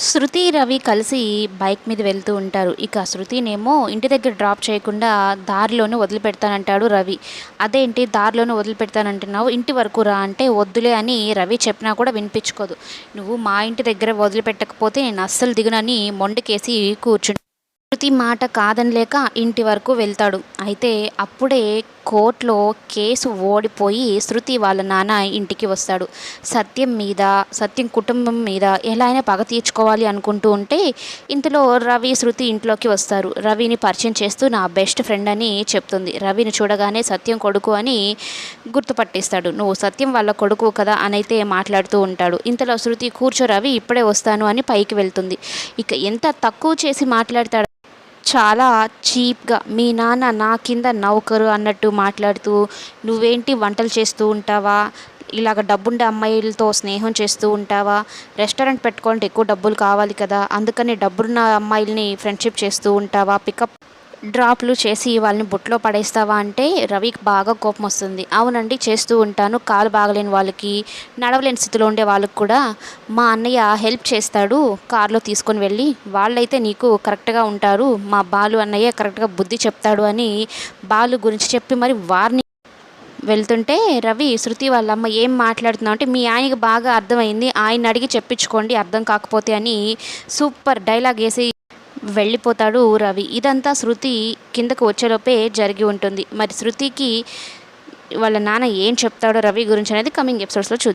శృతి రవి కలిసి బైక్ మీద వెళ్తూ ఉంటారు. ఇక శృతినేమో ఇంటి దగ్గర డ్రాప్ చేయకుండా దారిలోనే వదిలిపెడతానంటాడు రవి. అదేంటి? దారిలోనే వదిలిపెడతానంటున్నావు? ఇంటి వరకు రా అంటే వద్దులే అని రవి చెప్పినా కూడా వినిపించుకోదు. నువ్వు మా ఇంటి దగ్గర వదిలిపెట్టకపోతే నేను అస్సలు దిగునని మొండకేసి కూర్చుని శృతి మాట కాదనలేక ఇంటి వరకు వెళ్తాడు. అయితే అప్పుడే కోర్టులో కేసు ఓడిపోయి శృతి వాళ్ళ నాన్న ఇంటికి వస్తాడు. సత్యం మీద సత్యం కుటుంబం మీద ఎలా అయినా పగ తీర్చుకోవాలి అనుకుంటూ ఉంటే ఇంతలో రవి శృతి ఇంట్లోకి వస్తారు. రవిని పరిచయం చేస్తూ నా బెస్ట్ ఫ్రెండ్ అని చెప్తుంది. రవిని చూడగానే సత్యం కొడుకు అని గుర్తుపట్టిస్తాడు. నువ్వు సత్యం వాళ్ళ కొడుకు కదా అని అయితే మాట్లాడుతూ ఉంటాడు. ఇంతలో శృతి కూర్చో రవి ఇప్పుడే వస్తాను అని పైకి వెళ్తుంది. ఇక ఎంత తక్కువ చేసి మాట్లాడతాడు చాలా చీప్గా మీ నాన్న నా కింద నౌకరు అన్నట్టు మాట్లాడుతూ నువ్వేంటి వంటలు చేస్తూ ఉంటావా? ఇలాగ డబ్బుండే అమ్మాయిలతో స్నేహం చేస్తూ ఉంటావా? రెస్టారెంట్ పెట్టుకోవాలంటే ఎక్కువ డబ్బులు కావాలి కదా అందుకని డబ్బున్న అమ్మాయిల్ని ఫ్రెండ్షిప్ చేస్తూ ఉంటావా? పికప్ డ్రాప్లు చేసి వాళ్ళని బుట్లో పడేస్తావా అంటే రవికి బాగా కోపం వస్తుంది. అవునండి చేస్తూ ఉంటాను. కాలు బాగలేని వాళ్ళకి నడవలేని స్థితిలో ఉండే వాళ్ళకి కూడా మా అన్నయ్య హెల్ప్ చేస్తాడు. కారులో తీసుకొని వెళ్ళి వాళ్ళైతే నీకు కరెక్ట్గా ఉంటారు. మా బాలు అన్నయ్య కరెక్ట్గా బుద్ధి చెప్తాడు అని బాలు గురించి చెప్పి మరి వారిని వెళ్తుంటే రవి శృతి వాళ్ళ అమ్మ ఏం మాట్లాడుతున్నావు అంటే మీ ఆయనకి బాగా అర్థమైంది. ఆయన అడిగి చెప్పించుకోండి అర్థం కాకపోతే అని సూపర్ డైలాగ్ వేసి వెళ్ళిపోతాడు రవి ఇదంతా శృతి కిందకు వచ్చేలోపే జరిగి ఉంటుంది. మరి శృతికి వాళ్ళ నాన్న ఏం చెప్తాడో రవి గురించి అనేది కమింగ్ ఎపిసోడ్స్లో చూద్దాం.